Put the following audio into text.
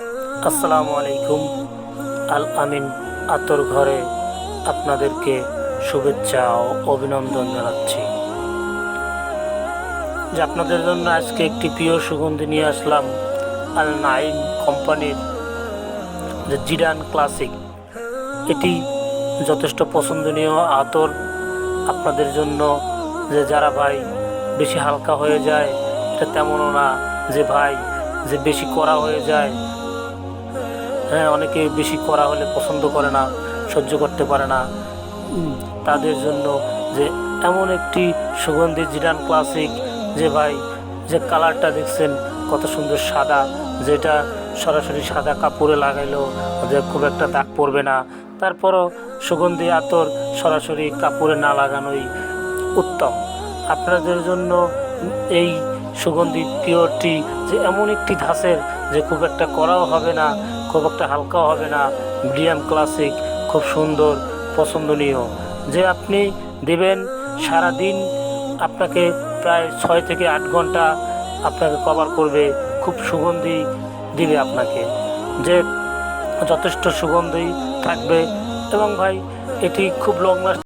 আসসালামু আলাইকুম আল আমিন আতর ঘরে আপনাদেরকে শুভেচ্ছা ও অভিনন্দন জানাচ্ছি। যে আপনাদের জন্য আজকে একটি প্রিয় সুগন্ধি নিয়ে আসলাম, আল নাইন কোম্পানির যে জিডান ক্লাসিক। এটি যথেষ্ট পছন্দনীয় আতর। আপনাদের জন্য যে যারা ভাই বেশি হালকা হয়ে যায়, এটা তেমনও না। যে ভাই যে বেশি করা হয়ে যায় হ্যাঁ অনেকে বেশি করা হলে পছন্দ করে না, সহ্য করতে পারে না। তাদের জন্য যে এমন একটি সুগন্ধি জিরান ক্লাসিক, যে ভাই, যে কালারটা দেখছেন, কত সুন্দর সাদা, যেটা সরাসরি সাদা কাপড়ে লাগাইলেও ওদের খুব একটা দাগ পড়বে না। তারপরও সুগন্ধি আতর সরাসরি কাপড়ে না লাগানোই উত্তম। আপনাদের জন্য এই সুগন্ধি পিওরটি যে এমন একটি ধাঁচের যে খুব একটা করাও হবে না খুব একটা হালকাও হবে না। মিডিয়াম ক্লাসিক খুব সুন্দর, পছন্দনীয়। যে আপনি দেবেন সারা দিন আপনাকে প্রায় ছয় থেকে আট ঘণ্টা আপনাকে কভার করবে, খুব সুগন্ধি দিবে আপনাকে। যে যথেষ্ট সুগন্ধি থাকবে এবং ভাই, এটি খুব লং লাস্ট